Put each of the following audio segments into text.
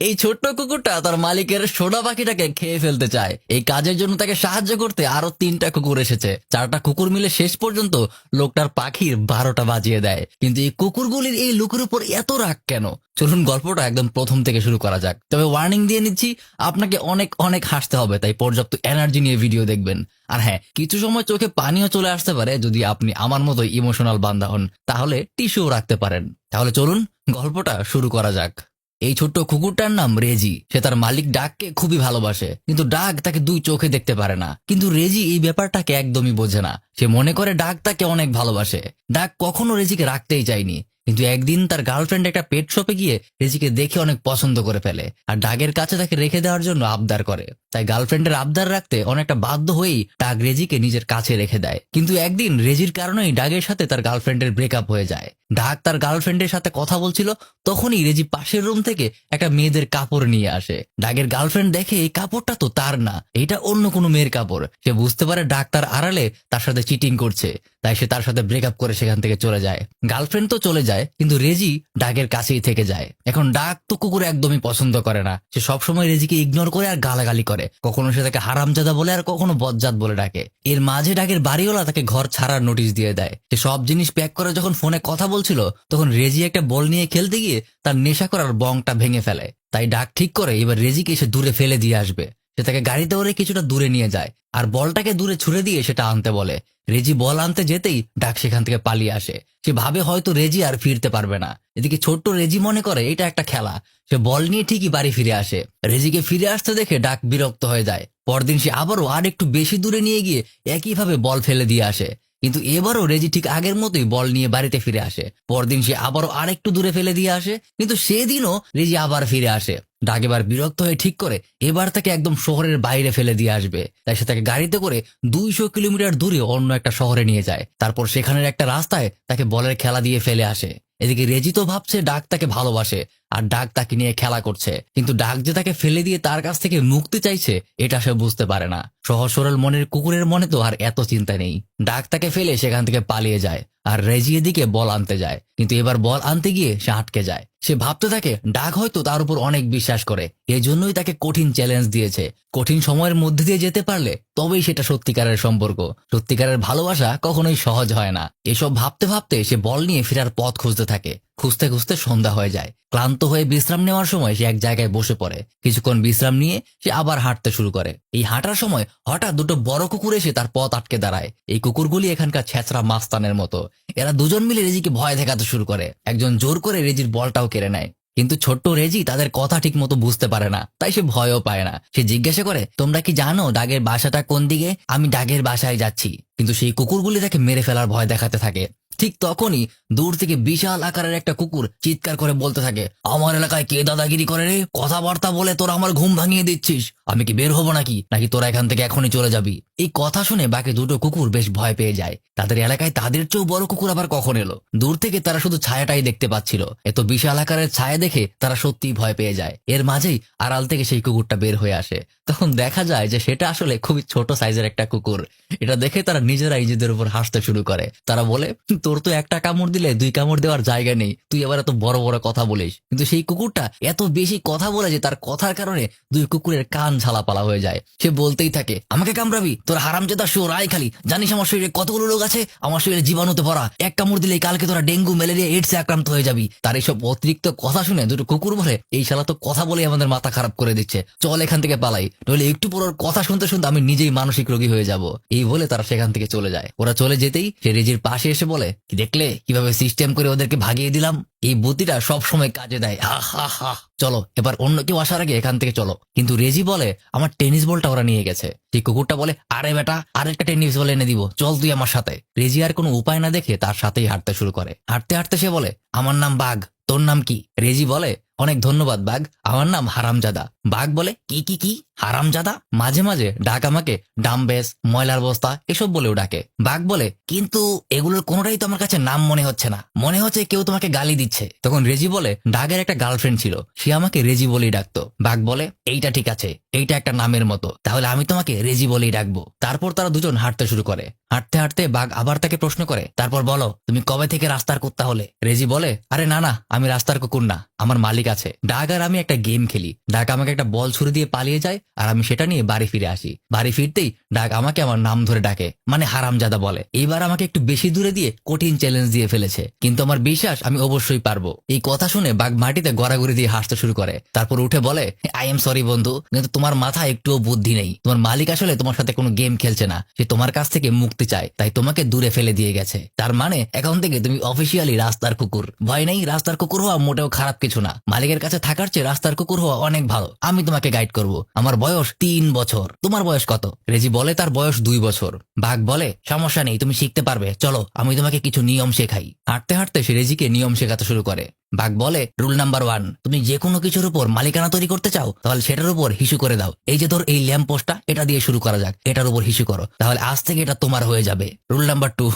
এই ছোট্ট কুকুরটা তার মালিকের সোনা পাখিটাকে খেয়ে ফেলতে চায়। এই কাজের জন্য তাকে সাহায্য করতে আরও তিনটা কুকুর এসেছে। চারটা কুকুর মিলে শেষ পর্যন্ত লোকটার পাখির বারোটা বাজিয়ে দেয়। কিন্তু এই কুকুরগুলির এই লোকের উপর এত রাগ কেন? চলুন গল্পটা একদম প্রথম থেকে শুরু করা যাক। তবে ওয়ার্নিং দিয়ে নিচ্ছি, আপনাকে অনেক অনেক হাসতে হবে, তাই পর্যাপ্ত এনার্জি নিয়ে ভিডিও দেখবেন। আর হ্যাঁ কিছু সময় চোখে পানিও চলে আসতে পারে যদি আপনি আমার মতো ইমোশনাল বান্দা হন। তাহলে টিস্যুও রাখতে পারেন। তাহলে চলুন গল্পটা শুরু করা যাক। এই ছোট্ট কুকুরটার নাম রেজি। সে তার মালিক ডাককে খুবই ভালোবাসে, কিন্তু ডাক তাকে দুই চোখে দেখতে পারে না। কিন্তু রেজি এই ব্যাপারটাকে একদমই বোঝে না। সে মনে করে ডাক তাকে অনেক ভালোবাসে। ডাক কখনো রেজিকে রাখতেই চায়নি, কিন্তু একদিন তার গার্লফ্রেন্ড একটা পেট শপে গিয়ে রেজিকে দেখে অনেক পছন্দ করে ফেলে, আর ডাগের কাছে তাকে রেখে দেওয়ার জন্য আবদার করে। তাই গার্লফ্রেন্ডের আবদার রাখতে অনেকটা বাধ্য হয়েই ডাগ রেজিকে নিজের কাছে রেখে দেয়। কিন্তু একদিন রেজির কারণেই ডাগের সাথে তার গার্লফ্রেন্ডের ব্রেকআপ হয়ে যায়। ডাক তার গার্লফ্রেন্ডের সাথে কথা বলছিল, তখনই রেজি পাশের রুম থেকে একটা মেয়েদের কাপড় নিয়ে আসে। ডাগের গার্লফ্রেন্ড দেখে এই কাপড়টা তো তার না, এটা অন্য কোনো মেয়ের কাপড়। সে বুঝতে পারে ডাক তার আড়ালে তার সাথে চিটিং করছে, তাই সে তার সাথে ব্রেকআপ করে সেখান থেকে চলে যায়। গার্লফ্রেন্ড তো চলে যায়, কিন্তু রেজি ডাকের কাছেই থেকে যায়। এখন ডাক তো কুকুর একদমই পছন্দ করে না, সে সবসময় রেজিকে ইগনোর করে আর গালাগালি করে। কখনো সে তাকে হারামজাদা বলে আর কখনো বজ্জাত বলে ডাকে। এর মাঝে ডাকের বাড়িওয়ালা তাকে ঘর ছাড়ার নোটিশ দিয়ে দেয়। সে সব জিনিস প্যাক করে যখন ফোনে কথা বলছিল, তখন রেজি একটা বল নিয়ে খেলতে গিয়ে তার নেশা করার বংটা ভেঙে ফেলে। তাই ডাক ঠিক করে এবার রেজিকে সে দূরে ফেলে দিয়ে আসবে। সে তাকে গাড়িতে ওরে কিছুটা দূরে নিয়ে যায় আর বলটাকে দূরে ছুড়ে দিয়ে সেটা আনতে বলে। রেজি বল আনতে যেতেই ডাক সেখান থেকে পালিয়ে আসে। সে ভাবে হয়তো রেজি আর ফিরতে পারবে না। এদিকে ছোট্ট রেজি মনে করে, এটা একটা খেলা। সে বল নিয়ে ঠিকই বাড়ি ফিরে আসে। রেজিকে ফিরে আসতে দেখে ডাক বিরক্ত হয়ে যায়। পরদিন সে আবারও আর একটু বেশি দূরে নিয়ে গিয়ে একইভাবে বল ফেলে দিয়ে আসে। কিন্তু এবারও রেজি ঠিক আগের মতোই বল নিয়ে বাড়িতে ফিরে আসে। পরদিন সে আবারও আরেকটু দূরে ফেলে দিয়ে আসে, কিন্তু সেদিনও রেজি আবার ফিরে আসে। ডাক এবার বিরক্ত হয়ে ঠিক করে এবার তাকে একদম শহরের বাইরে ফেলে দিয়ে আসবে। তাই সে তাকে গাড়িতে করে দুইশো কিলোমিটার দূরে অন্য একটা শহরে নিয়ে যায়। তারপর সেখানের একটা রাস্তায় তাকে বলের খেলা দিয়ে ফেলে আসে। এদিকে রেজি তো ভাবছে ডাক তাকে ভালোবাসে আর ডাক তাকে নিয়ে খেলা করছে। কিন্তু ডাক যে তাকে ফেলে দিয়ে তার কাছ থেকে মুক্তি চাইছে, এটা সে বুঝতে পারে না। সহজ সরল মনের কুকুরের মনে তো আর এত চিন্তা নেই। ডাক তাকে ফেলে সেখান থেকে পালিয়ে যায় আর রেজি এদিকে বল আনতে যায়। কিন্তু এবার বল আনতে গিয়ে সে আটকে যায়। সে ভাবতে থাকে, ডাক হয়তো তার উপর অনেক বিশ্বাস করে। এজন্যই তাকে কঠিন চ্যালেঞ্জ দিয়েছে। কঠিন সময়ের মধ্যে দিয়ে যেতে পারলে তবেই সেটা সত্যিকারের সম্পর্ক। সত্যিকারের ভালোবাসা কখনোই সহজ হয় না। এসব ভাবতে ভাবতে সে বল নিয়ে ফেরার পথ খুঁজতে থাকে। খুঁজতে খুঁজতে সন্ধ্যা হয়ে যায়। ক্লান্ত হয়ে বিশ্রাম নেওয়ার সময় সে এক জায়গায় বসে পড়ে। কিছুক্ষণ বিশ্রাম নিয়ে সে আবার হাঁটতে শুরু করে। এই হাঁটার সময় হঠাৎ দুটো বড় কুকুর এসে তার পথ আটকে দাঁড়ায়। এই কুকুরগুলি এখানকার ছেঁচড়া মাস্তানের মতো। এরা দুজন মিলে রেজিকে ভয় দেখাতে শুরু করে। একজন জোর করে রেজির বলটাও কেড়ে নেয়। কিন্তু ছোট্ট রেজি তাদের কথা ঠিক মতো বুঝতে পারে না। তাই সে ভয়ও পায় না। সে জিজ্ঞাসা করে, তোমরা কি জানো ডাগের বাসাটা কোন দিকে? আমি ডাগের বাসায় যাচ্ছি। কিন্তু সেই কুকুরগুলি তাকে মেরে ফেলার ভয় দেখাতে থাকে। ঠিক তখনই দূর থেকে বিশাল আকারের একটা কুকুর চিৎকার করে বলতে থাকে, আমার এলাকায় কে দাদাগিরি করে রে? কথাবার্তা বলে তোরা আমার ঘুম ভাঙিয়ে দিচ্ছিস। আমি কি বের হব নাকি? নাকি তোরা এখান থেকে এখনই চলে যাবি? এই কথা শুনে বাকি দুটো কুকুর বেশ ভয় পেয়ে যায়। তাদের এলাকায় তাদের চেয়েও বড় কুকুর আবার কখন এলো? দূর থেকে তারা শুধু ছায়াটাই দেখতে পাচ্ছিল। এত বিশাল আকারের ছায়া দেখে তারা সত্যিই ভয় পেয়ে যায়। এর মাঝেই আড়াল থেকে সেই কুকুরটা বের হয়ে আসে। তখন দেখা যায় যে সেটা আসলে খুবই ছোট সাইজের একটা কুকুর। এটা দেখে তারা নিজেরাই নিজেদের উপর হাসতে শুরু করে। তারা বলে তোর তো একটা কামড় দিলে দুই কামড় দেওয়ার জায়গা নেই। তুই আবার এত বড় বড় কথা বলিস। কিন্তু সেই কুকুরটা এত বেশি কথা বলে যে তার কথার কারণে দুই কুকুরের কান ঝালাপালা হয়ে যায়। সে বলতেই থাকে, আমাকে কামড়াবি? তোর হারামজাদা শো রায় খালি। জানিস আমার শরীরে কতগুলো রোগ আছে? আমার শরীরে জীবাণুতে ভরা। এক কামড় দিলে কালকে তোরা ডেঙ্গু, ম্যালেরিয়া, এইডসে আক্রান্ত হয়ে যাবি। তার এইসব অতিরিক্ত কথা শুনে দুটো কুকুর বলে, এই শালা তো কথা বলে আমাদের মাথা খারাপ করে দিচ্ছে। চল এখান থেকে পালাই। নইলে একটু পর কথা শুনতে শুনতে আমি নিজেই মানসিক রোগী হয়ে যাব। এই বলে তারা সেখান থেকে চলে যায়। ওরা চলে যেতেই সে রেজির পাশে এসে বলে কি দেখলে? কীভাবে সিস্টেম করে ওদেরকে ভাগিয়ে দিলাম? এই বুদ্ধিটা সব সময় কাজে দেয়। হা হা হা। চলো, এবার অন্য কেউ আসার আগে এখান থেকে চলো। কিন্তু রেজি বলে, আমার টেনিস বলটা ওরা নিয়ে গেছে। সেই কুকুরটা বলে, আরে বেটা, আরেকটা টেনিস বল এনে দিব। চল তুই আমার সাথে। রেজি আর কোনো উপায় না দেখে তার সাথেই হাঁটতে শুরু করে। হাঁটতে হাঁটতে সে বলে, আমার নাম বাঘ, তোর নাম কি? রেজি বলে অনেক ধন্যবাদ, বাঘ। আমার নাম হারামজাদা। বাঘ বলে, কি কি কি? হারামজাদা? মাঝে মাঝে ডাক আমাকে ডামবেস ময়লার বস্তা, এসব বলেও ডাকে। বাঘ বলে, কিন্তু এগুলোর কোনোটাই তো আমার কাছে নাম মনে হচ্ছে না। মনে হচ্ছে কেউ তোমাকে গালি দিচ্ছে। তখন রেজি বলে, ডাগের একটা গার্লফ্রেন্ড ছিল। সে আমাকে রেজি বলেই ডাকতো। বাঘ বলে, এইটা ঠিক আছে, এইটা একটা নামের মতো। তাহলে আমি তোমাকে রেজি বলেই ডাকবো। তারপর তারা দুজন হাঁটতে শুরু করে। হাঁটতে হাঁটতে বাঘ আবার তাকে প্রশ্ন করে, তারপর বলো, তুমি কবে থেকে রাস্তার কুত্তা হলে রেজি বলে, আরে না না, আমি রাস্তার কুকুর না, আমার মালিক আছে। ডাক আর আমি একটা গেম খেলি। ডাক আমাকে একটা বল ছুড়ে দিয়ে পালিয়ে যায় আর আমি সেটা নিয়ে বাড়ি ফিরে আসি। বাড়ি ফিরতেই ডাক আমাকে আমার নাম ধরে ডাকে মানে হারামজাদা বলে। এইবার আমাকে একটু বেশি দূরে দিয়ে কঠিন চ্যালেঞ্জ দিয়ে ফেলেছে। কিন্তু আমার বিশ্বাস আমি অবশ্যই পারব। এই কথা শুনে বাঘ মাটিতে গড়াগড়ি দিয়ে হাসতে শুরু করে। তারপর উঠে বলে আই এম সরি বন্ধু, কিন্তু তোমার মাথায় একটুও বুদ্ধি নেই। তোমার মালিক আসলে তোমার সাথে কোনো গেম খেলছে না। সে তোমার কাছ থেকে মুক্তি চায়, তাই তোমাকে দূরে ফেলে দিয়ে গেছে। তার মানে এখন থেকে তুমি অফিসিয়ালি রাস্তার কুকুর। ভয় নেই, রাস্তার কুকুর হওয়া মোটেও খারাপ কিছু না। মালিকের কাছে থাকার চেয়ে রাস্তার কুকুর হওয়া অনেক ভালো। আমি তোমাকে গাইড করব। আমার বয়স তিন বছর। তোমার বয়স কত? রেজি বলে তার বয়স দুই বছর। বাঘ বলে, সমস্যা নেই, তুমি শিখতে পারবে। চলো, আমি তোমাকে কিছু নিয়ম শেখাই। হাঁটতে হাঁটতে সে রেজিকে নিয়ম শেখাতে শুরু করে। বাঘ বলে রুল নাম্বার ওয়ান তুমি যে কোনো কিছুর উপর মালিকানা তৈরি করতে চাও, তাহলে সেটার উপর হিসু করে দাও। এই যে ধর এই ল্যাম্প পোস্টটা, এটা দিয়ে শুরু করা যাক, এটার উপর হিসু করো। তাহলে আজ থেকে এটা তোমার হয়ে যাবে। Rule number two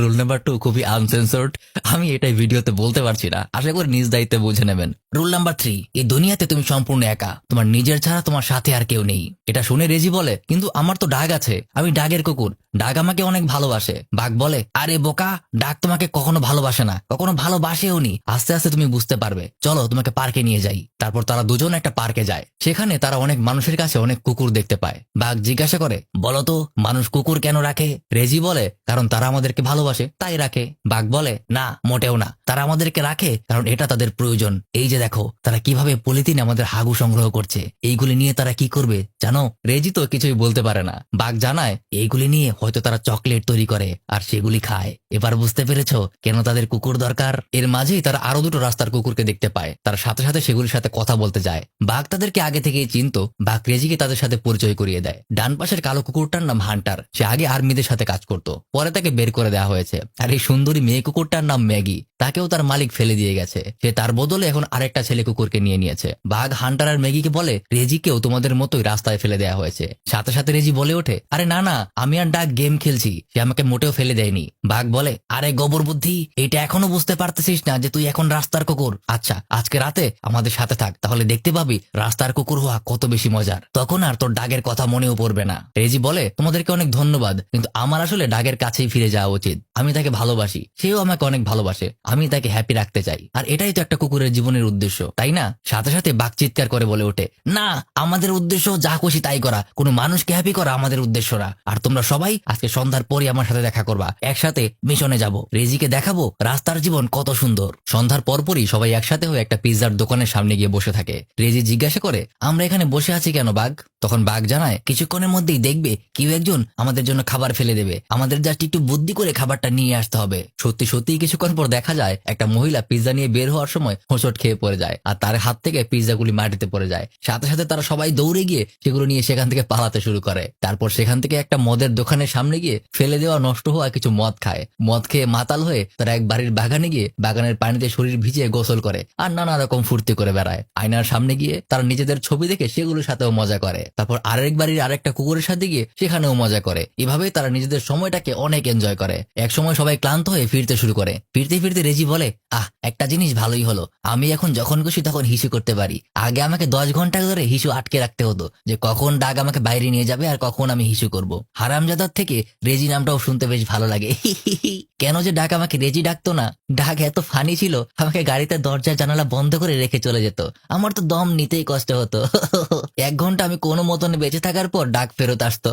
rule number two খুবই আনসেন্সার্ড আমি এটাই ভিডিওতে বলতে পারছি না। আশা করি নিজ দায়িত্বে বুঝে নেবেন। রুল নাম্বার থ্রি এই দুনিয়াতে তুমি সম্পূর্ণ একা। তোমার নিজের ছাড়া তোমার সাথে আর কেউ নেই। এটা শুনে রেজি বলে, কিন্তু আমার তো ডাগ আছে, আমি ডাগের কুকুর। ডাক আমাকে অনেক ভালোবাসে। বাঘ বলে, আরে বোকা ডাক তোমাকে কখনো ভালোবাসে না, কখনো ভালোবাসেও নি। আস্তে আস্তে তুমি বুঝতে পারবে। চলো, তোমাকে পার্কে নিয়ে যাই। তারপর তারা দুজন একটা পার্কে যায়। সেখানে তারা অনেক মানুষের কাছে অনেক কুকুর দেখতে পায়। বাঘ জিজ্ঞাসা করে, বলো তো, মানুষ কুকুর কেন রাখে? রেজি বলে, কারণ তারা আমাদেরকে ভালোবাসে, তাই রাখে। বাঘ বলে, না, মোটেও না। তারা আমাদেরকে রাখে, কারণ এটা তাদের প্রয়োজন। এই যে দেখো, তারা কীভাবে পলিথিন আমাদের হাগু সংগ্রহ করছে। এইগুলি নিয়ে তারা কি করবে, জানো? রেজি তো কিছুই বলতে পারে না। বাঘ জানায়, এইগুলি নিয়ে হয়তো তারা চকলেট তৈরি করে, আর সেগুলি খায়। এবার বুঝতে পেরেছ কেন তাদের কুকুর দরকার? এর মাঝেই তারা আরও দুটো রাস্তার কুকুরকে দেখতে পায়। তার সাথে সাথে সেগুলির সাথে কথা বলতে যায়। বাঘ তাদেরকে আগে থেকেই চিনত। বাঘ রেজিকে তাদের সাথে পরিচয় করিয়ে দেয়। ডান পাশের কালো কুকুরটার নাম হান্টার। সে আগে আর্মিদের সাথে কাজ করত। পরে তাকে বের করে দেওয়া হয়েছে। আর এই সুন্দরী মেয়ে কুকুরটার নাম ম্যাগি। তাকেও তার মালিক ফেলে দিয়ে গেছে। সে তার বদলে এখন আরেকটা ছেলে কুকুরকে নিয়ে নিয়েছে। বাঘ হান্টার আর ম্যাগিকে বলে, রেজিকেও তোমাদের মতোই রাস্তায় ফেলে দেওয়া হয়েছে। সাথে সাথে রেজি বলে ওঠে, আরে না না, আমি আর ডাক গেম খেলছি। সে আমাকে মোটেও ফেলে দেয়নি। বাঘ বলে, আরে গোবর বুদ্ধি, এটা এখনও বুঝতে পারতেছিস না যে তুই এখন রাস্তার কুকুর। আচ্ছা আজকে রাতে আমাদের সাথে থাক, তাহলে দেখতে পাবি রাস্তার কুকুর হওয়া কত বেশি মজার। তখন আর তোর ডাগের কথা মনেও পড়বে না। রেজি বলে, তোমাদেরকে অনেক ধন্যবাদ, কিন্তু আমার আসলে ডাগের কাছেই ফিরে যাওয়া উচিত। আমি তাকে ভালোবাসি, সেও আমাকে অনেক ভালোবাসে। আমি তাকে হ্যাপি রাখতে চাই। আর এটাই তো একটা কুকুরের জীবনের উদ্দেশ্য, তাই না? সাথে সাথে বাঘ চিৎকার করে বলে ওঠে, না, আমাদের উদ্দেশ্য যা খুশি তাই করা। কোনো মানুষকে হ্যাপি করা আমাদের উদ্দেশ্য না আর তোমরা সবাই আজকে সন্ধ্যার পরই আমার সাথে দেখা করবা। একসাথে মিশনে যাব। রেজিকে দেখাবো রাস্তার জীবন কত সুন্দর। সন্ধ্যার পরপরই সবাই একসাথে হয়ে একটা পিৎজার দোকানের সামনে গিয়ে বসে থাকে। রেজি জিজ্ঞাসা করে, আমরা এখানে বসে আছি কেন, বাঘ? তখন বাঘ জানায়, কিছুক্ষণের মধ্যেই দেখবে কেউ একজন আমাদের জন্য খাবার ফেলে দেবে। আমাদের জাস্ট একটু বুদ্ধি করে খাবারটা নিয়ে আসতে হবে। সত্যি সত্যি কিছুক্ষণ পর দেখা যায়, একটা মহিলা পিৎজা নিয়ে বের হওয়ার সময় হোঁচট খেয়ে পড়ে যায় আর তার হাত থেকে পিৎজাগুলি মাটিতে পড়ে যায়। সাথে সাথে তারা সবাই দৌড়ে গিয়ে সেগুলো নিয়ে সেখান থেকে পালাতে শুরু করে। তারপর সেখান থেকে একটা মদের দোকানের সামনে গিয়ে ফেলে দেওয়া নষ্ট হওয়া কিছু মদ খায়। মদ খেয়ে মাতাল হয়ে তারা এক বাড়ির বাগানে গিয়ে বাগানের পানিতে শরীর ভিজিয়ে গোসল করে আর নানা রকম ফুর্তি করে বেড়ায়। আয়নার সামনে গিয়ে তারা নিজেদের ছবি দেখে সেগুলোর সাথেও মজা করে। তারপর আরেক বাড়ির আরেকটা কুকুরের সাথে গিয়ে সেখানেও মজা করে। এভাবে তারা নিজেদের সময়টাকে অনেক এনজয় করে। এক সময় সবাই ক্লান্ত হয়ে ফিরতে শুরু করে। ফিরতে ফিরতে রেজি বলে, আহ, একটা জিনিস ভালোই হলো। আমি এখন যখন খুশি তখন হিসু করতে পারি। আগে আমাকে দশ ঘণ্টা ধরে হিসু আটকে রাখতে হতো যে কখন ডাক আমাকে বাইরে নিয়ে যাবে আর কখন আমি হিসু করব। হারামজাদার থেকে রেজি নামটাও শুনতে বেশ ভালো লাগে। কেন যে ডাক আমাকে রেজি ডাকতো না? ডাক এত ফানি ছিল, আমাকে গাড়িতে দরজা জানালা বন্ধ করে রেখে চলে যেত। আমার তো দম নিতেই কষ্ট হতো। এক ঘণ্টা আমি কোনো মতন বেঁচে থাকার পর ডাক ফেরত আসতো।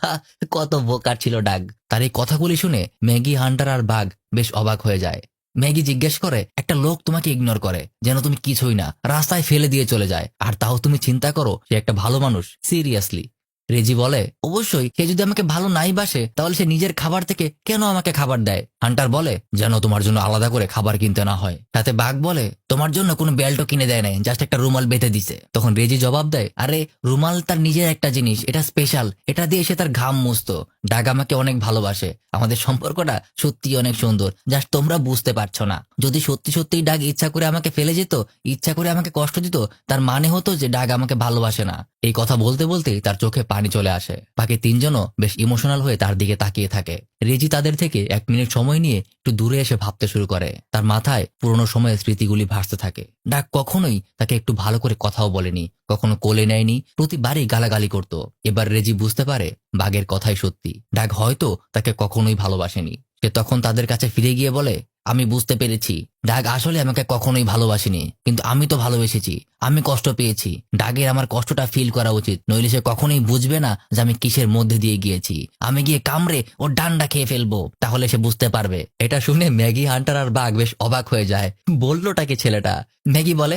কত বোকার ছিল ডাক। তার এই কথাগুলি শুনে ম্যাগি হান্টার আর বাঘ বেশ অবাক হয়ে যায়। ম্যাগি জিজ্ঞেস করে, একটা লোক তোমাকে ইগনোর করে, যেন তুমি কিছুই না, রাস্তায় ফেলে দিয়ে চলে যায়। আর তাও তুমি চিন্তা করো, সে একটা ভালো মানুষ সিরিয়াসলি রেজি বলে, অবশ্যই, সে যদি আমাকে ভালো নাই বাসে, তাহলে সে নিজের খাবার থেকে কেন আমাকে খাবার দেয়? হান্টার বলে, যেন তোমার জন্য আলাদা করে খাবার কিনতে না হয়। তাতে বাঘ বলে, তোমার জন্য কোনো বেল্টও কিনে দেয় নাই জাস্ট একটা রুমাল বেঁধে দিছে। তখন রেজি জবাব দেয়, আরে, রুমাল তার নিজের একটা জিনিস, এটা স্পেশাল এটা দিয়ে সে তার ঘাম মুছতো। ডাক আমাকে অনেক ভালোবাসে, আমাদের সম্পর্কটা সত্যি অনেক সুন্দর জাস্ট তোমরা বুঝতে পারছ না। যদি সত্যি সত্যি ডাক ইচ্ছা করে আমাকে ফেলে যেত, ইচ্ছা করে আমাকে কষ্ট দিত, তার মানে হতো যে ডাক আমাকে ভালোবাসে না। এই কথা বলতে বলতে তার চোখে পানি চলে আসে। বাকি তিনজনও বেশ ইমোশনাল হয়ে তার দিকে তাকিয়ে থাকে। রেজি তাদের থেকে এক মিনিট সময় নিয়ে একটু দূরে এসে ভাবতে শুরু করে। তার মাথায় পুরনো সময়ের স্মৃতিগুলি ভাসতে থাকে। ডাক কখনোই তাকে একটু ভালো করে কথাও বলেনি। কখনো কোলে নেয়নি, প্রতিবারই গালাগালি করত। এবার রেজি বুঝতে পারে বাঘের কথাই সত্যি। ডাক হয়তো তাকে কখনোই ভালোবাসেনি। সে তখন তাদের কাছে ফিরে গিয়ে বলে আমি বুঝতে পেরেছি। ডাগ আসলে আমাকে কখনোই ভালোবাসেনি, কিন্তু আমি তো ভালোবেসেছি। আমি কষ্ট পেয়েছি। ডাগের আমার কষ্টটা ফিল করা উচিত, নইলে সে কখনোই বুঝবে না যে আমি কিসের মধ্যে দিয়ে গিয়েছি। আমি গিয়ে কামড়ে ওর ডান্ডা খেয়ে ফেলব, তাহলে সে বুঝতে পারবে। এটা শুনে ম্যাগি হান্টার আর বাঘ বেশ অবাক হয়ে যায়। বললোটা কি ছেলেটা, ম্যাগি বলে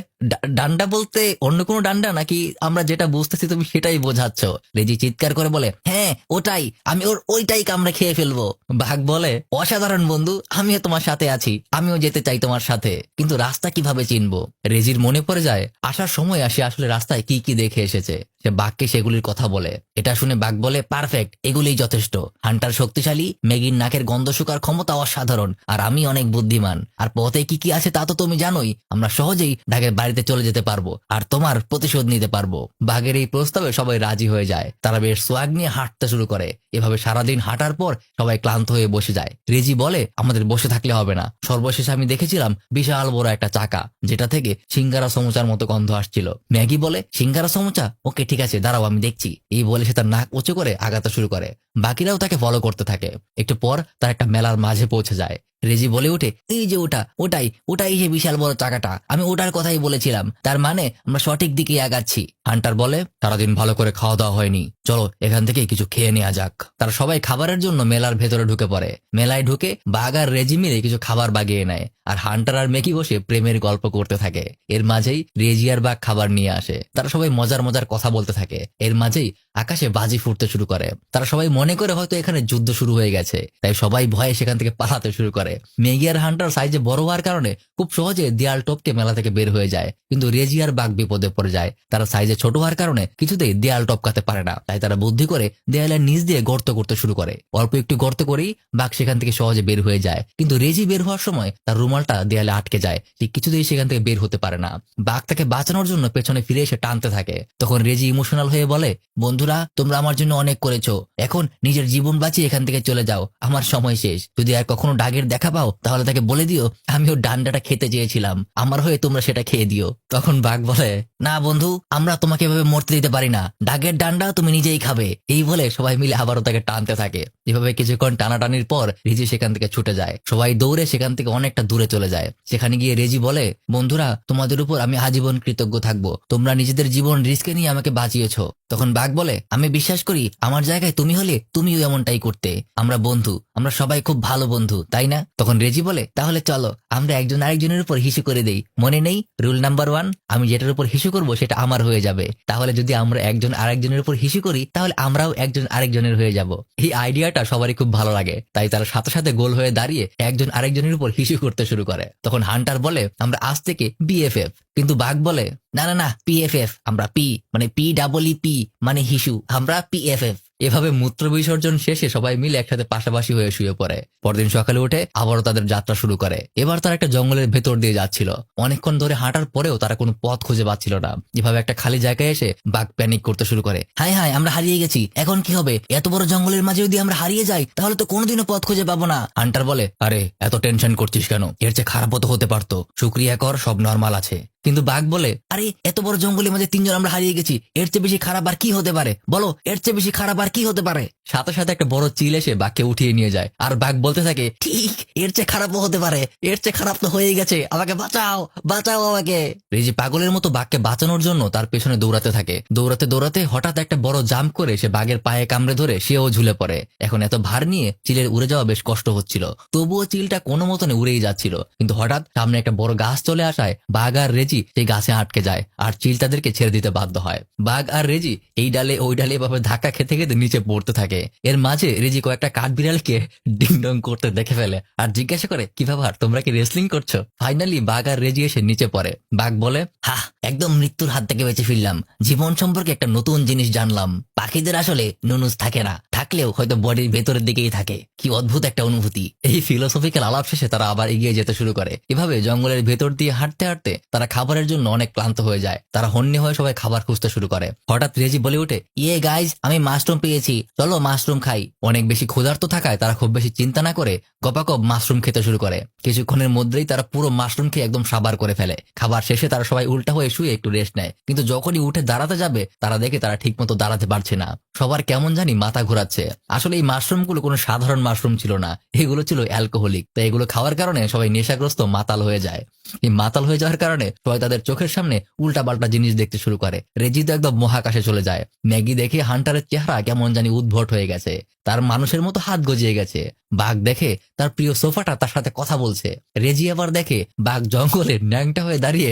ডান্ডা বলতে অন্য কোনো ডান্ডা নাকি আমরা যেটা বুঝতেছি তুমি সেটাই বোঝাচ্ছ? রেজি চিৎকার করে বলে হ্যাঁ ওটাই, আমি ওর ওইটাই কামড়ে খেয়ে ফেলব। বাঘ বলে, অসাধারণ বন্ধু, আমিও তোমার সাথে আছি, আমিও যেতে চাই তোমার সাথে। কিন্তু রাস্তা কীভাবে চিনবো? রেজির মনে পড়ে যায়, আসার সময় আসে আসলে রাস্তায় কি কি দেখে এসেছে। সে বাঘকে সেগুলির কথা বলে। এটা শুনে বাঘ বলে, পারফেক্ট, এগুলিই যথেষ্ট। হান্টার শক্তিশালী ম্যাগির নাকের গন্ধ শুকার ক্ষমতা অসাধারণ, আর আমি অনেক বুদ্ধিমান। আর পথে কি কি আছে তা তো তুমি জানোই। আমরা সহজেই ডাকের বাড়িতে চলে যেতে পারব, আর তোমার প্রতিশোধ নিতে পারব। বাঘের এই প্রস্তাবে সবাই রাজি হয়ে যায়। তারা বেশ সোয়াগ নিয়ে হাঁটতে শুরু করে। এভাবে সারাদিন হাঁটার পর সবাই ক্লান্ত হয়ে বসে যায়। রেজি বলে, আমাদের বসে থাকলে হবে না। সর্বশেষে আমি দেখেছিলাম বিশাল বড় একটা চাকা, যেটা থেকে সিঙ্গারা সমুচার মতো গন্ধ আসছিল। ম্যাগি বলে, সিঙ্গারা সমুচা? ওকে ঠিক আছে, দাঁড়াও, আমি দেখছি। এই বলে সে তার নাক উঁচু করে আগাতে শুরু করে। বাকিরাও তাকে ফলো করতে থাকে। একটু পর তার একটা মেলার মাঝে পৌঁছে যায়। রেজি বলে ওঠে, এই যে ওটা, ওটাই ওটাই সে বিশাল বড় চাকাটা আমি ওটার কথাই বলেছিলাম, তার মানে আমরা সঠিক দিকে আগাচ্ছি। হান্টার বলে সারাদিন ভালো করে খাওয়া দাওয়া হয়নি, চলো এখান থেকে কিছু খেয়ে নেওয়া যাক। তারা সবাই খাবারের জন্য মেলার ভেতরে ঢুকে পড়ে। মেলায় ঢুকে বাঘ আর রেজি মিলে কিছু খাবার বাগিয়ে নেয়, আর হান্টার আর মেকি বসে প্রেমের গল্প করতে থাকে। এর মাঝেই রেজি আর বাঘ খাবার নিয়ে আসে। তারা সবাই মজার মজার কথা বলতে থাকে। এর মাঝেই আকাশে বাজি ফুটতে শুরু করে। তারা সবাই মনে করে হয়তো এখানে যুদ্ধ শুরু হয়ে গেছে, তাই সবাই ভয়ে সেখান থেকে পালাতে শুরু করে। মেগি আর হান্টার সাইজে বড় হওয়ার কারণে খুব সহজে দেয়াল টপকে মেলা থেকে বের হয়ে যায়। কিন্তু রেজি আর বাঘ বিপদে পড়ে যায়। তারা সাইজে ছোট হওয়ার কারণে কিছুতেই দেয়াল টপকাতে পারে না। তাই তারা বুদ্ধি করে দেয়ালের নিচ দিয়ে গর্ত করতে শুরু করে। অল্প একটু গর্ত করেই বাঘ সেখান থেকে সহজে বের হয়ে যায়। কিন্তু রেজি বের হওয়ার সময় তার রুমালটা দেয়ালে আটকে যায়। সে কিছুতেই সেখান থেকে বের হতে পারে না। বাঘ তাকে বাঁচানোর জন্য পেছনে ফিরে এসে টানতে থাকে। তখন রেজি ইমোশনাল হয়ে বলে, বন্ধুরা, তোমরা আমার জন্য অনেক করেছ। এখন নিজের জীবন বাঁচিয়ে এখান থেকে চলে যাও। আমার সময় শেষ। যদি আর কখনো ডাগের দেখা পাও তাহলে তাকে বলে দিও আমি ওর ডান্ডাটা খেতে চেয়েছিলাম। আমার হয়ে তোমরা সেটা খেয়ে দিও। তখন বাঘ বলে, না বন্ধু, আমরা তোমাকে এভাবে মরতে দিতে পারি না। ডাগের ডান্ডা তুমি নিজেই খাবে। এই বলে সবাই মিলে আবারও তাকে টানতে থাকে। এভাবে কিছুক্ষণ টানাটানির পর রেজি সেখান থেকে ছুটে যায়। সবাই দৌড়ে সেখান থেকে অনেকটা দূরে চলে যায়। সেখানে গিয়ে রেজি বলে, বন্ধুরা, তোমাদের উপর আমি আজীবন কৃতজ্ঞ থাকব। তোমরা নিজেদের জীবন রিস্কে নিয়ে আমাকে বাঁচিয়েছো। তখন বাঘ বলে, আমি বিশ্বাস করি, আমার জায়গায় তুমি হলে তুমিও এমনটাই করতে। আমরা বন্ধু, আমরা সবাই খুব ভালো বন্ধু, তাই না? তখন রেজি বলে, তাহলে চলো, আমরা একজন আরেকজনের উপর হিসু করে দেই। মনে নেই? রুল নাম্বার ওয়ান আমি যেটার উপর হিসু করব সেটা আমার হয়ে যাবে। তাহলে যদি আমরা একজন আরেকজনের উপর হিসু করি, তাহলে আমরাও একজন আরেকজনের হয়ে যাব। এই আইডিয়াটা সবারই খুব ভালো লাগে। তাই তারা সাথে সাথে গোল হয়ে দাঁড়িয়ে একজন আরেকজনের উপর হিসু করতে শুরু করে। তখন হান্টার বলে, আমরা আজ থেকে বিএফএফ কিন্তু বাঘ বলে, না না না পিএফএফ আমরা পি মানে পি ডাবল ই পি মানে হিসু, আমরা পিএফএফ এভাবে মূত্র বিসর্জন শেষে সবাই মিলে একসাথে পাশাপাশি হয়ে শুয়ে পড়ে। পরদিন সকালে উঠে আবারও তাদের যাত্রা শুরু করে। এবার তারা একটা জঙ্গলের ভেতর দিয়ে যাচ্ছিল। অনেকক্ষণ ধরে হাঁটার পরেও তারা কোনো পথ খুঁজে পাচ্ছিল না। এভাবে একটা খালি জায়গায় এসে বাঘ প্যানিক করতে শুরু করে। হাই হাই আমরা হারিয়ে গেছি, এখন কি হবে? এত বড় জঙ্গলের মাঝে যদি আমরা হারিয়ে যাই, তাহলে তো কোনোদিনও পথ খুঁজে পাবো না। হান্টার বলে, আরে, এত টেনশন করছিস কেন? এর চেয়ে খারাপ হতে পারতো। শুক্রিয়া কর, সব নর্মাল আছে। কিন্তু বাঘ বলে, আরে, এত বড় জঙ্গলের মাঝে তিনজন আমরা হারিয়ে গেছি। এর চেয়ে বেশি খারাপ আর কি হতে পারে? বলো, এর চেয়ে বেশি খারাপ আর কি হতে পারে? সাথে সাথে একটা বড় চিল এসে বাঘকে উঠিয়ে নিয়ে যায়। আর বাঘ বলতে থাকে, ঠিক, এর চেয়ে খারাপও হতে পারে। এর চেয়ে খারাপ তো হয়েই গেছে। আমাকে বাঁচাও বাঁচাও আমাকে। রেজি পাগলের মতো বাঘকে বাঁচানোর জন্য তার পেছনে দৌড়াতে থাকে। দৌড়াতে দৌড়াতে হঠাৎ একটা বড় জাম্প করে সে বাঘের পায়ে কামড়ে ধরে সেও ঝুলে পড়ে। এখন এত ভার নিয়ে চিলের উড়ে যাওয়া বেশ কষ্ট হচ্ছিল। তবুও চিলটা কোনো মতনে উড়েই যাচ্ছিল। কিন্তু হঠাৎ সামনে একটা বড় গাছ চলে আসায় বাঘ আর রেজি সেই গাছে আটকে যায় আর চিল তাদেরকে ছেড়ে দিতে বাধ্য হয়। বাঘ আর রেজি এই ডালে, ওই ডালে এভাবে ধাক্কা খেতে খেতে নিচে পড়তে থাকে। এর মাঝে রিজি কয়েকটা কাঠ বিড়ালকে ডিং ডং করতে দেখে ফেলে আর জিজ্ঞাসা করে, কি ব্যাপার, তোমরা কি রেসলিং করছ? ফাইনালি বাঘ আর রেজি এসে নিচে পড়ে। বাঘ বলে হা একদম মৃত্যুর হাত থেকে বেঁচে ফিরলাম। জীবন সম্পর্কে একটা নতুন জিনিস জানলাম। পাখিদের আসলে নুনুস থাকে না। থাকলেও হয়তো বডির ভেতরের দিকেই থাকে। কি অদ্ভুত একটা অনুভূতি। এই ফিলোসফিক্যাল আলাপ শেষে তারা আবার এগিয়ে যেতে শুরু করে। এভাবে জঙ্গলের ভেতর দিয়ে হাঁটতে হাঁটতে তারা খাবারের জন্য অনেক ক্লান্ত হয়ে যায়। তারা হন্যে হয়ে সবাই খাবার খুঁজতে শুরু করে। হঠাৎ রেজি বলে উঠে ইয়ে গাইজ আমি মাশরুম পেয়েছি। চলো মাশরুম খাই। অনেক বেশি ক্ষুধার্ত থাকায় তারা খুব বেশি চিন্তা না করে গপাগপ মাশরুম খেতে শুরু করে। কিছুক্ষণের মধ্যেই তারা পুরো মাশরুম খেয়ে একদম সাবার করে ফেলে। খাবার শেষে তারা সবাই উল্টা হয়ে শুয়ে একটু রেস্ট নেয়। কিন্তু যখনই উঠে দাঁড়াতে যাবে, তারা দেখে তারা ঠিকমতো দাঁড়াতে পারছে না। সবার কেমন জানি মাথা ঘোরাচ্ছে। আসলে এই মাশরুমগুলো কোনো সাধারণ মাশরুম ছিল না। এগুলো ছিল অ্যালকোহলিক তাই এগুলো খাওয়ার কারণে সবাই নেশাগ্রস্ত মাতাল হয়ে যায়। এই মাতাল হয়ে যাওয়ার কারণে সবাই তাদের চোখের সামনে উল্টাপাল্টা জিনিস দেখতে শুরু করে। রেজি তো একদম মহাকাশে চলে যায়। ম্যাগি দেখে হান্টারের চেহারা কেমন জানি উদ্ভট হয়ে গেছে। তার মানুষের মতো হাত গজিয়ে গেছে। বাঘ দেখে তার প্রিয় সোফাটা তার সাথে কথা বলছে। রেজি আবার দেখে বাঘ জঙ্গলে ন্যাংটা হয়ে দাঁড়িয়ে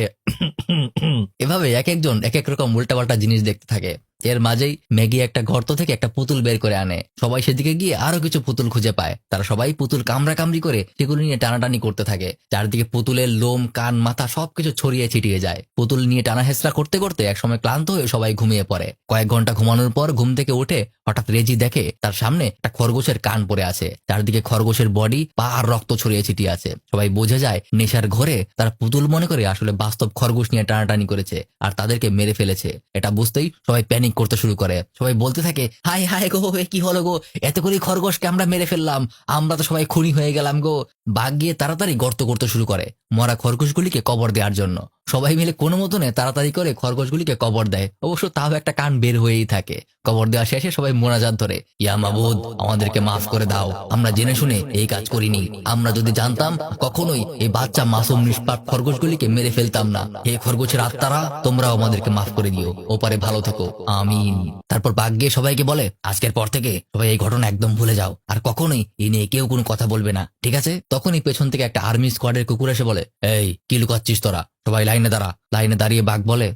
এভাবে এক একজন এক এক রকম উল্টাপাল্টা জিনিস দেখতে থাকে। এর মাঝেই ম্যাগি একটা গর্ত থেকে একটা পুতুল বের করে আনে। সবাই সেদিকে গিয়ে আরও কিছু পুতুল খুঁজে পায়। তারা সবাই পুতুল কামড়া কামড়ি করে সেগুলো নিয়ে টানাটানি করতে থাকে। চারদিকে পুতুলের লোম, কান, মাথা সবকিছু ছড়িয়ে ছিটিয়ে যায়। পুতুল নিয়ে টানা হেসরা করতে করতে একসময় ক্লান্ত হয়ে সবাই ঘুমিয়ে পড়ে। কয়েক ঘণ্টা ঘুমানোর পর ঘুম থেকে উঠে হঠাৎ রেজি দেখে তার সামনে একটা খরগোশের কান পড়ে আছে। চারদিকে খরগোশের বডি পা আর রক্ত ছড়িয়ে ছিটিয়ে আছে। সবাই বোঝা যায় নেশার ঘরে তার পুতুল মনে করে আসলে বাস্তব খরগোশ নিয়ে টানাটানি করেছে আর তাদেরকে মেরে ফেলেছে। এটা বুঝতেই সবাই প্যানিক করতে শুরু করে। সবাই বলতে থাকে হাই হাই গো কি হলো গো? এত করে খরগোশকে আমরা মেরে ফেললাম। আমরা তো সবাই খুনি হয়ে গেলাম গো। বাঘ গিয়ে তাড়াতাড়ি গর্ত করতে শুরু করে মরা খরগোশগুলিকে কবর দেওয়ার জন্য। সবাই মিলে কোনো মতনে তাড়াতাড়ি করে খরগোশগুলিকে কবর দেয়। অবশ্য তাও একটা কান বের হয়েই থাকে। কবর দেওয়া শেষে সবাই মোনাজাত ধরে। ইয়া মাবুদ, আমাদেরকে মাফ করে দাও। আমরা জেনে শুনে এই কাজ করিনি। আমরা যদি জানতাম, কখনোই এই বাচ্চা মাসুম নিষ্পাপ খরগোশগুলিকে মেরে ফেলতাম না। হে খরগোশের আত্মারা, তোমরাও আমাদেরকে মাফ করে দিও। ওপারে ভালো থেকো। আমিন। তারপর বাঘ গিয়ে সবাইকে বলে, আজকের পর থেকে সবাই এই ঘটনা একদম ভুলে যাও। আর কখনোই এই নিয়ে কেউ কোনো কথা বলবে না। ঠিক আছে? তখনই পেছন থেকে একটা আর্মি স্কোয়াডের কুকুর এসে বলে, এই, কি লুকাচ্ছিস তোরা? সবাই লাইনে দাঁড়া, লাইনে দাঁড়িয়ে বাঘ বলে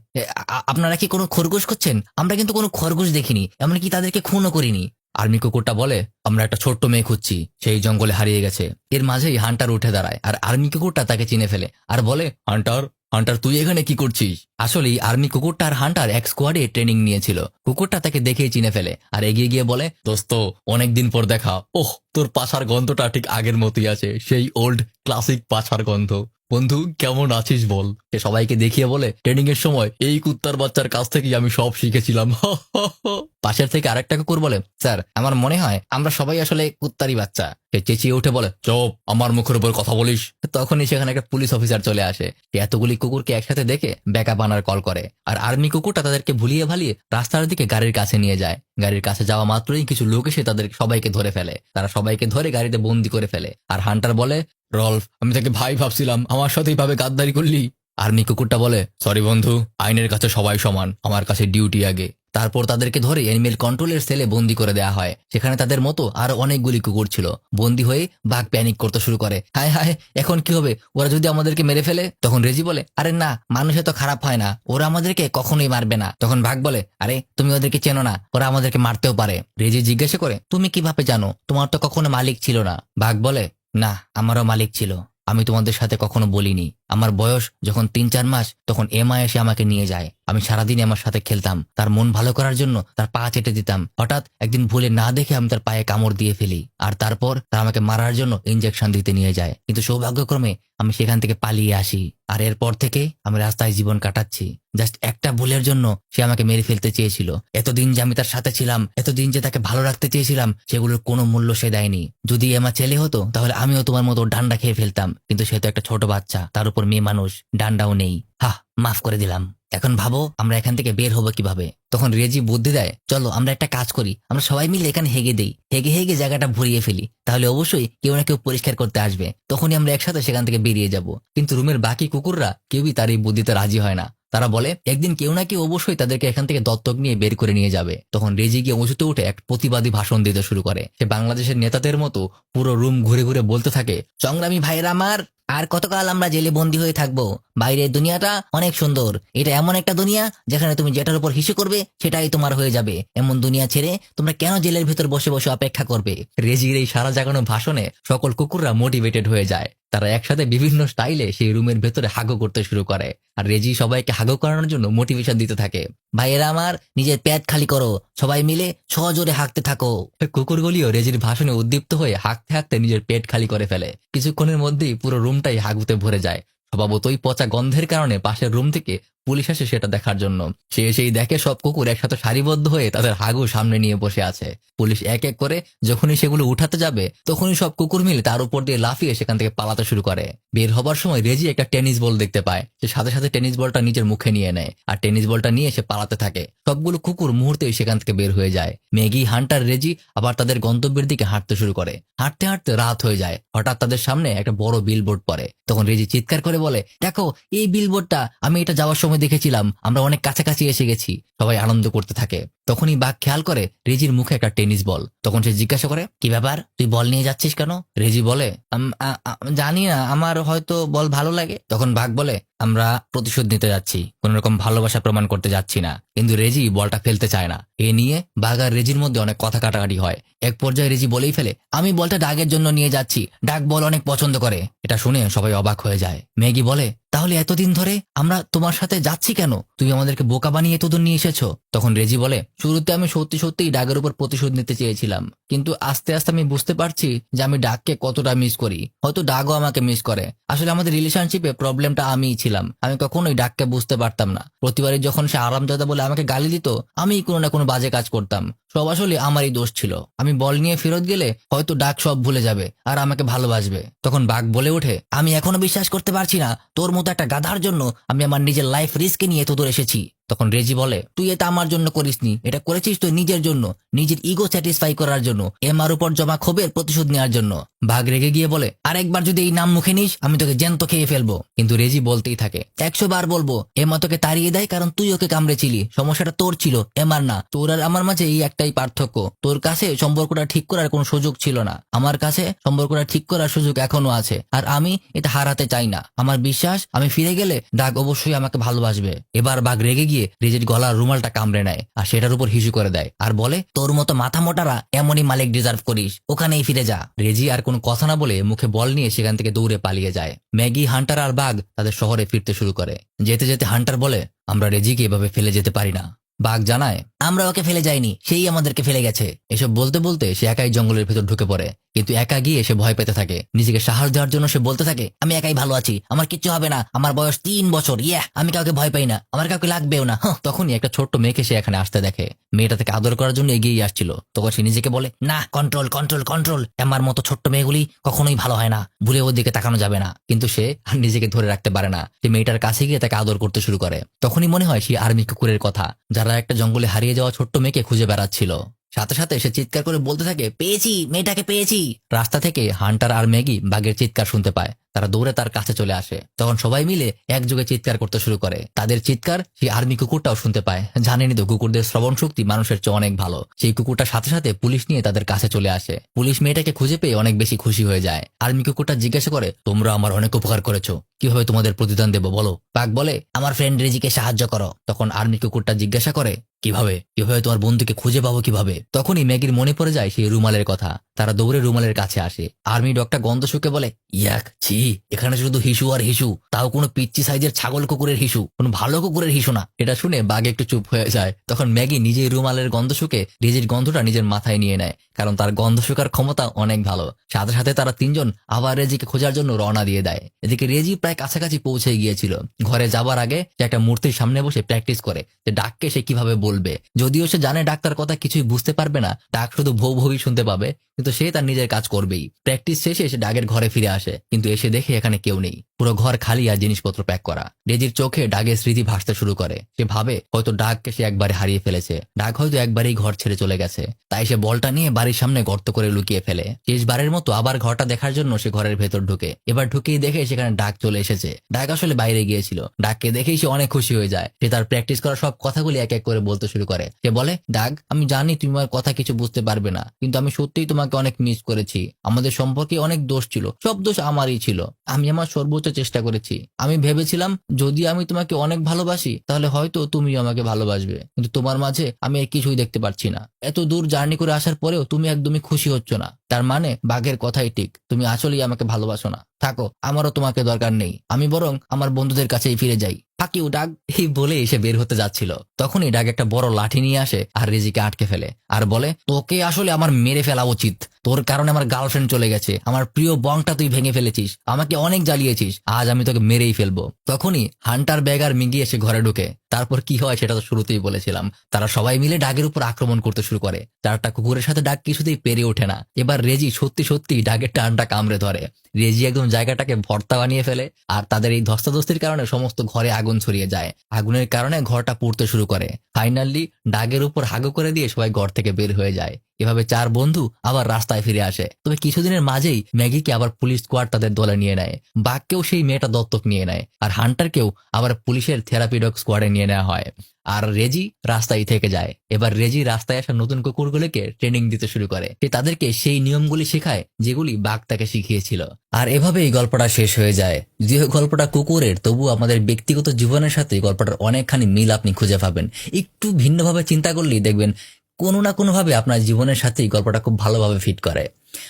আপনারা কি কোনো খরগোশ করছেন আমরা কিন্তু কোনো খরগোশ দেখিনি, এমনকি তাদেরকে খুনও করিনি। আর্মি কুকুরটা বলে, আমরা একটা ছোট্ট মেয়ে খুঁজছি, সেই জঙ্গলে হারিয়ে গেছে। এর মাঝেই হান্টার উঠে দাঁড়ায়, আর আর্মি কুকুরটা তাকে চিনে ফেলে, আর বলে, হান্টার হান্টার, তুই এখানে কি করছিস? আসলে আর্মি কুকুরটা আর হান্টার এক স্কোয়াডে ট্রেনিং নিয়েছিল। কুকুরটা তাকে দেখেই চিনে ফেলে, আর এগিয়ে গিয়ে বলে, দোস্ত, অনেকদিন পর দেখা। ওহ, তোর পাছার গন্ধটা ঠিক আগের মতোই আছে, সেই ওল্ড ক্লাসিক পাছার গন্ধ। বন্ধু, কেমন আছিস বল? সে সবাইকে দেখিয়ে বলে ট্রেনিং এর সময় এই কুত্তার বাচ্চার কাছ থেকেই আমি সব শিখেছিলাম। পাশের থেকে আরেকটা কুকুর বলে, স্যার, আমার মনে হয় আমরা সবাই আসলে কুত্তারই বাচ্চা। সে চেঁচিয়ে উঠে বলে, চোপ, আমার মুখের উপর কথা বলিস। তখনই সেখানে একটা পুলিশ অফিসার চলে আসে। এতগুলি কুকুরকে একসাথে দেখে ব্যাকআপ আনার কল করে। আর আর্মি কুকুরটা তাদেরকে ভুলিয়ে ভালিয়ে রাস্তার দিকে গাড়ির কাছে নিয়ে যায়। গাড়ির কাছে যাওয়া মাত্রই কিছু লোক এসে তাদের সবাইকে ধরে ফেলে। তারা সবাইকে ধরে গাড়িতে বন্দি করে ফেলে। আর হান্টার বলে রল্ফ, আমি তাকে ভাই ভাবছিলাম। আমার সাথেই ভাবে গাদ্দারি করলি? আর্মি কুকুরটা বলে সরি বন্ধু, আইনের কাছে সবাই সমান। আমার কাছে ডিউটি আগে। তারপর তাদেরকে ধরে এনিমেল কন্ট্রোলের সেলে বন্দি করে দেওয়া হয়। সেখানে তাদের মতো আরও অনেকগুলি কুকুর ছিল। বন্দি হয়ে বাঘ প্যানিক করতে শুরু করে। হায় হায়, এখন কি হবে? ওরা যদি আমাদেরকে মেরে ফেলে? তখন রেজি বলে, আরে না, মানুষে তো খারাপ হয় না। ওরা আমাদেরকে কখনোই মারবে না। তখন বাঘ বলে, আরে, তুমি ওদেরকে চেনো না। ওরা আমাদেরকে মারতেও পারে। রেজি জিজ্ঞাসা করে, তুমি কীভাবে জানো? তোমার তো কখনো মালিক ছিল না। বাঘ বলে না আমারও মালিক ছিল। আমি তোমাদের সাথে কখনো বলিনি। আমার বয়স যখন তিন, চার মাস, তখন এমা এসে আমাকে নিয়ে যায়। আমি সারাদিন আমার সাথে খেলতাম। তার মন ভালো করার জন্য তার পা চেটে দিতাম। হঠাৎ একদিন ভুলে না দেখে আমি তার পায়ে কামড় দিয়ে ফেলি। আর তারপর তারা আমাকে মারার জন্য ইঞ্জেকশন দিতে নিয়ে যায়। কিন্তু সৌভাগ্যক্রমে আমি সেখান থেকে পালিয়ে আসি। আর এরপর থেকে আমি রাস্তায় জীবন কাটাচ্ছি। জাস্ট একটা ভুলের জন্য সে আমাকে মেরে ফেলতে চেয়েছিল। এতদিন যে আমি তার সাথে ছিলাম, এতদিন যে তাকে ভালো রাখতে চেয়েছিলাম, সেগুলোর কোনো মূল্য সে দেয়নি। যদি এমা ছেলে হতো, তাহলে আমিও তোমার মতো ডান্ডা খেয়ে ফেলতাম। কিন্তু সে তো একটা ছোট বাচ্চা। তার উপর মেয়ে মানুষ, ডান্ডাও নেই। হা মাফ করে দিলাম। এখন ভাবো, আমরা এখান থেকে বের হব কীভাবে? তখন রেজি বুদ্ধি দেয়, চলো, আমরা একটা কাজ করি। আমরা সবাই মিলে এখানে হেগে দেই। হেগে হেগে জায়গাটা ভরিয়ে ফেলি। তাহলে অবশ্যই কেউ না কেউ পরিষ্কার করতে আসবে। তখনই আমরা একসাথে সেখান থেকে বেরিয়ে যাব। কিন্তু রুমের বাকি কুকুররা, কেউই তার এই বুদ্ধিতে রাজি হয় না। তারা বলে, একদিন কেউ না কেউ অবশ্যই তাদেরকে এখান থেকে দত্তক নিয়ে বের করে নিয়ে যাবে। তখন রেজি গিয়ে উঁচুতে উঠে এক প্রতিবাদী ভাষণ দিতে শুরু করে। সে বাংলাদেশের নেতাদের মতো পুরো রুম ঘুরে ঘুরে বলতে থাকে সংগ্রামী ভাইরা আমার আর কতকাল আমরা জেলে বন্দি হয়ে থাকব? বাইরের দুনিয়াটা অনেক সুন্দর। এটা এমন একটা দুনিয়া যেখানে তুমি যেটার উপর হিসু করবে, সেটাই তোমার হয়ে যাবে। এমন দুনিয়া ছেড়ে তোমরা কেন জেলের ভেতর বসে বসে অপেক্ষা করবে? রেজির এই সারা জাগানো ভাষণে সকল কুকুররা মোটিভেটেড হয়ে যায়। তারা একসাথে বিভিন্ন স্টাইলে সেই রুমের ভেতরে হাগো করতে শুরু করে। আর রেজি সবাইকে হাগো করানোর জন্য মোটিভেশন দিতে থাকে। ভাইয়েরা আমার নিজের প্যাট খালি করো। সবাই মিলে সজোরে হাঁকতে থাকো। কুকুরগুলিও রেজির ভাষণে উদ্দীপ্ত হয়ে হাঁকতে হাঁকতে নিজের পেট খালি করে ফেলে। কিছুক্ষণের মধ্যেই পুরো রুমটাই হাগুতে ভরে যায়। স্বভাবতই পচা গন্ধের কারণে পাশের রুম থেকে পুলিশ আসে সেটা দেখার জন্য। সে এসেই দেখে সব কুকুর একসাথে সারিবদ্ধ হয়ে তাদের হাগু সামনে নিয়ে বসে আছে। পুলিশ এক এক করে যখনই সেগুলো উঠাতে যাবে, তখনই সব কুকুর মিলে তার উপর দিয়ে লাফিয়ে সেখান থেকে পালাতে শুরু করে। বের হবার সময় রেজি একটা টেনিস বল দেখতে পায়। সে সাথে সাথে টেনিস বলটা নিজের মুখে নিয়ে নেয় আর টেনিস বলটা নিয়ে সে পালাতে থাকে। সবগুলো কুকুর মুহূর্তেই সেখান থেকে বের হয়ে যায়। ম্যাগি, হান্টার, রেজি আবার তাদের গন্তব্যের দিকে হাঁটতে শুরু করে। হাঁটতে হাঁটতে রাত হয়ে যায়। হঠাৎ তাদের সামনে একটা বড় বিলবোর্ড পড়ে। তখন রেজি চিৎকার করে বলে, দেখো, এই বিলবোর্ডটা আমি এটা যাওয়ার সময় দেখেছিলাম, আমরা অনেক কাছাকাছি এসে গেছি, সবাই আনন্দ করতে থাকে। তখনই বাঘ খেয়াল করে, রেজির মুখে একটা টেনিস বল। তখন সে জিজ্ঞাসা করে, কি ব্যাপার? তুই বল নিয়ে যাচ্ছিস কেন? রেজি বলে, "আম- আ- আ- জানি না, আমার হয়তো বল ভালো লাগে। তখন বাঘ বলে, আমরা প্রতিশোধ নিতে যাচ্ছি কোন রকম ভালোবাসা প্রমাণ করতে যাচ্ছি না। কিন্তু রেজি বলটা ফেলতে চায় না। এ নিয়ে বাঘ রেজির মধ্যে অনেক কথা কাটাকাটি হয়। এক পর্যায়ে রেজি বলেই ফেলে, আমি বলটা ডাগের জন্য নিয়ে যাচ্ছি। ডাক বল অনেক পছন্দ করে। এটা শুনে সবাই অবাক হয়ে যায়। ম্যাগি বলে, তাহলে এতদিন ধরে আমরা তোমার সাথে যাচ্ছি কেন? তুমি আমাদেরকে বোকা বানিয়ে এতদূর নিয়ে এসেছ? তখন রেজি বলে, শুরুতে আমি সত্যি সত্যিই ডাগের উপর প্রতিশোধ নিতে চেয়েছিলাম। কিন্তু আস্তে আস্তে আমি বুঝতে পারছি যে আমি ডাককে কতটা মিস করি। হয়তো ডাগও আমাকে মিস করে। আসলে আমাদের রিলেশনশিপে প্রবলেমটা আমিই ছিলাম। আমি কখনোই ডাককে বুঝতে পারতাম না। প্রতিবারই যখন সে আরামদাদা বলে আমাকে গালি দিত আমি কোনো না কোনো বাজে কাজ করতাম। সব আসলে আমারই দোষ ছিল। আমি বল নিয়ে ফেরত গেলে হয়তো ডাক সব ভুলে যাবে আর আমাকে ভালোবাসবে। তখন বাঘ বলে ওঠে, আমি এখনও বিশ্বাস করতে পারছি না। তোর মতো একটা গাধার জন্য আমি আমার নিজের লাইফ রিস্কে নিয়ে তো দূর এসেছি। তখন রেজি বলে, তুই এটা আমার জন্য করিসনি। এটা করেছিস তুই নিজের জন্য, নিজের ইগো স্যাটিসফাই করার জন্য এমার উপর জমা ক্ষোভের প্রতিশোধ নেওয়ার জন্য। বাঘ রেগে গিয়ে বলে, আরেকবার যদি এই নাম মুখে নিস, আমি তোকে জ্যান্ত খেয়ে ফেলব। কিন্তু রেজি বলতেই থাকে, একশো বার বলব এমা তোকে তাড়িয়ে দেয় কারণ তুই ওকে কামড়েছিলি। সমস্যাটা তোর ছিল এমার না। তোর আর আমার মাঝে এই একটাই পার্থক্য। তোর কাছে সম্পর্কটা ঠিক করার কোনো সুযোগ ছিল না। আমার কাছে সম্পর্কটা ঠিক করার সুযোগ এখনও আছে। আর আমি এটা হারাতে চাই না। আমার বিশ্বাস, আমি ফিরে গেলে ডাক অবশ্যই আমাকে ভালোবাসবে। এবার বাঘ রেগে গিয়ে রেজির গলার রুমালটা কামড়ে নেয় আর সেটার উপর হিসু করে দেয় আর বলে, তোর মতো মাথা মোটারা এমনই মালিক ডিজার্ভ করিস, ওখানেই ফিরে যা। রেজি আর কোনো কথা না বলে মুখে বল নিয়ে সেখান থেকে দৌড়ে পালিয়ে যায়। ম্যাগি, হান্টার আর বাঘ তাদের শহরে ফিরতে শুরু করে। যেতে যেতে হান্টার বলে, আমরা রেজিকে এভাবে ফেলে যেতে পারি না। বাঘ জানায়, আমরা ওকে ফেলে যাইনি, সেই আমাদেরকে ফেলে গেছে। এসব বলতে বলতে সে একাই জঙ্গলের ভেতর ঢুকে পড়ে। কিন্তু একা গিয়ে সে ভয় পেতে থাকে। নিজেকে সাহস দেওয়ার জন্য সে বলতে থাকে, আমি একাই ভালো আছি, আমার কিচ্ছু হবে না, আমার বয়স তিন বছর ইয়া আমি কাউকে ভয় পাই না, আমার কাউকে লাগবেও না। হাহ। তখনই একটা ছোট্ট মেয়েকে সে এখানে আসতে দেখে। মেয়েটা থেকে আদর করার জন্য এগিয়ে আসছিল। তখন সে নিজেকে বলে, না কন্ট্রোল কন্ট্রোল কন্ট্রোল আমার মতো ছোট্ট মেয়েগুলি কখনোই ভালো হয় না, ভুলে ওর দিকে তাকানো যাবে না। কিন্তু সে আর নিজেকে ধরে রাখতে পারে না। সে মেয়েটার কাছে গিয়ে তাকে আদর করতে শুরু করে। তখনই মনে হয় সেই আর্মি কুকুরের কথা, যারা একটা জঙ্গলে হারিয়ে যাওয়া ছোট্ট মেয়েকে খুঁজে বেড়াচ্ছিল। সাথে সাথে সে চিৎকার করে বলতে থাকে, পেয়েছি, মেয়েটাকে পেয়েছি। রাস্তা থেকে হান্টার আর ম্যাগি বাঘের চিৎকার শুনতে পায়। তারা দৌড়ে তার কাছে চলে আসে। তখন সবাই মিলে একযোগে চিৎকার করতে শুরু করে। তাদের চিৎকার সেই আর্মি কুকুরটাও শুনতে পায়। জানেনি তো, কুকুরদের শ্রবণ শক্তি মানুষের চেয়ে অনেক ভালো। সেই কুকুরটার সাথে সাথে পুলিশ নিয়ে তাদের কাছে চলে আসে। পুলিশ মেয়েটাকে খুঁজে পেয়ে অনেক বেশি খুশি হয়ে যায়। আর্মি কুকুরটা জিজ্ঞাসা করে, তোমরা আমার অনেক উপকার করেছ। কীভাবে তোমাদের প্রতিদান দেবো বলো? বাঘ বলে, আমার ফ্রেন্ড রেজিকে সাহায্য করো। তখন আর্মি কুকুরটা জিজ্ঞাসা করে কীভাবে? কীভাবে তোমার বন্ধুকে খুঁজে পাবো কীভাবে? তখনই ম্যাগির মনে পড়ে যায় সেই রুমালের কথা। তারা দৌড়ে রুমালের কাছে আসে। আর্মি ডক্টর গন্ধ শুকে বলে, ইয়াক, ছি, এখানে শুধু হিসু আর হিসু। তাও কোনো পিচ্চি সাইজের ছাগল কুকুরের হিসু। কোনো ভালো কুকুরের হিসু না। এটা শুনে বাঘ একটু চুপ হয়ে যায়। তখন ম্যাগি নিজেই রুমালের গন্ধ শুকে রিজির গন্ধটা নিজের মাথায় নিয়ে নেয়, কারণ তার গন্ধ শুকার ক্ষমতা অনেক ভালো। সাথে সাথে তারা তিনজন আবার রেজিকে খোঁজার জন্য রওনা দিয়ে দেয়। এদিকে রেজি প্রায় কাছাকাছি পৌঁছে গিয়েছিল। ঘরে যাবার আগে সে একটা মূর্তির সামনে বসে প্র্যাকটিস করে যে ডাককে সে কীভাবে বলবে। যদিও সে জানে ডাক্তার কথা কিছুই বুঝতে পারবে না, ডাক শুধু ভৌ ভৌই শুনতে পাবে। কিন্তু সে তার নিজের কাজ করবেই। প্র্যাকটিস শেষে সে ডাগের ঘরে ফিরে আসে, কিন্তু এসে দেখে এখানে কেউ নেই। পুরো ঘর খালি আর জিনিসপত্র প্যাক করা। রেজির চোখে ডাগের স্মৃতি ভাসতে শুরু করে। সে ভাবে হয়তো ডাককে সে একবারে হারিয়ে ফেলেছে। ডাক হয়তো একবারেই ঘর ছেড়ে চলে গেছে। তাই সে বলটা নিয়ে বাড়ির সামনে গর্ত করে লুকিয়ে ফেলে। শেষবারের মতো আবার ঘরটা দেখার জন্য সে ঘরের ভেতর ঢুকে। এবার ঢুকেই দেখে সেখানে ডাক চলে এসেছে। ডাক আসলে বাইরে গিয়েছিল। ডাককে দেখেই সে অনেক খুশি হয়ে যায়। সে তার প্র্যাকটিস করা সব কথাগুলি এক এক করে বলতে শুরু করে। সে বলে ডাক আমি জানি তুমি আমার কথা কিছু বুঝতে পারবে না। কিন্তু আমি সত্যিই তোমাকে অনেক মিস করেছি। আমাদের সম্পর্কে অনেক দোষ ছিল। সব দোষ আমারই ছিল। আমি আমার সর্বোচ্চ চেষ্টা করেছি। আমি ভেবেছিলাম, যদি আমি তোমাকে অনেক ভালোবাসি, তাহলে হয়তো তুমি আমাকে ভালোবাসবে। কিন্তু তোমার মাঝে আমি আর কিছুই দেখতে পাচ্ছি না। এত দূর জার্নি করে আসার পরেও তুমি একদমই খুশি হচ্ছ না। তার মানে বাঘের কথাই ঠিক। তুমি আসলেই আমাকে ভালোবাসো না। থাকো, আমারও তোমাকে দরকার নেই। আমি বরং আমার বন্ধুদের কাছেই ফিরে যাই। ফাঁকিউ ডাক এই বলে এসে বের হতে যাচ্ছিল। তখনই ডাক একটা বড় লাঠি নিয়ে আসে আর রেজিকে আটকে ফেলে আর বলে, তোকে আসলে আমার মেরে ফেলা উচিত। তোর কারণে আমার গার্লফ্রেন্ড চলে গেছে। আমার প্রিয় বংটা তুই ভেঙে ফেলেছিস। আমাকে অনেক জ্বালিয়েছিস। আজ আমি তোকে মেরেই ফেলব। তখনই হান্টার ব্যাগ আর মিগি এসে ঘরে ঢুকে। তারপর কি হয় সেটা তো শুরুতেই বলেছিলাম। তারা সবাই মিলে ডাগের উপর আক্রমণ করতে শুরু করে। চারটা কুকুরের সাথে ডাক কিছুতেই পেরে ওঠে না। এবার রেজি সত্যি সত্যি ডাগের টানটা কামড়ে ধরে। রেজি একদম জায়গাটাকে ভর্তা বানিয়ে ফেলে আর তাদের এই ধস্তাধস্তির কারণে সমস্ত ঘরে আগুন ছড়িয়ে যায়। আগুনের কারণে ঘরটা পুড়তে শুরু করে। ফাইনালি ডাগের উপর হাগু করে দিয়ে সবাই ঘর থেকে বের হয়ে যায়। এভাবে চার বন্ধু আবার রাস্তায় ফিরে আসে। তবে কিছুদিনের মাঝেই ম্যাগিকে আবার পুলিশ স্কোয়াড তাদের দলে নিয়ে নেয়। বাঘকেও সেই মেয়েটা দত্তক নিয়ে নেয় আর হান্টারকেও আবার পুলিশের থেরাপি ডগ স্কোয়াডে নিয়ে নেওয়া হয়। আর রেজি রাস্তায় থেকে যায়। এবার রেজি রাস্তায় আসা নতুন কুকুরগুলোকে ট্রেনিং দিতে শুরু করে। সে তাদেরকে সেই নিয়মগুলি শেখায় যেগুলি বাঘ তাকে শিখিয়েছিল। আর এভাবেই গল্পটা শেষ হয়ে যায়। যদিও গল্পটা কুকুরের তবু আমাদের ব্যক্তিগত জীবনের সাথে গল্পটার অনেকখানি মিল আপনি খুঁজে পাবেন। একটু ভিন্নভাবে চিন্তা করলেই দেখবেন কোনো না কোনোভাবে আপনার জীবনের সাথেই গল্পটা খুব ভালোভাবে ফিট করে।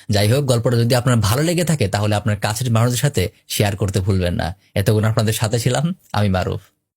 যাই হোক, গল্পটা যদি আপনার ভালো লেগে থাকে, তাহলে আপনার কাছের মানুষের সাথে শেয়ার করতে ভুলবেন না। এতক্ষণ আপনাদের সাথে ছিলাম, আমি মারুফ।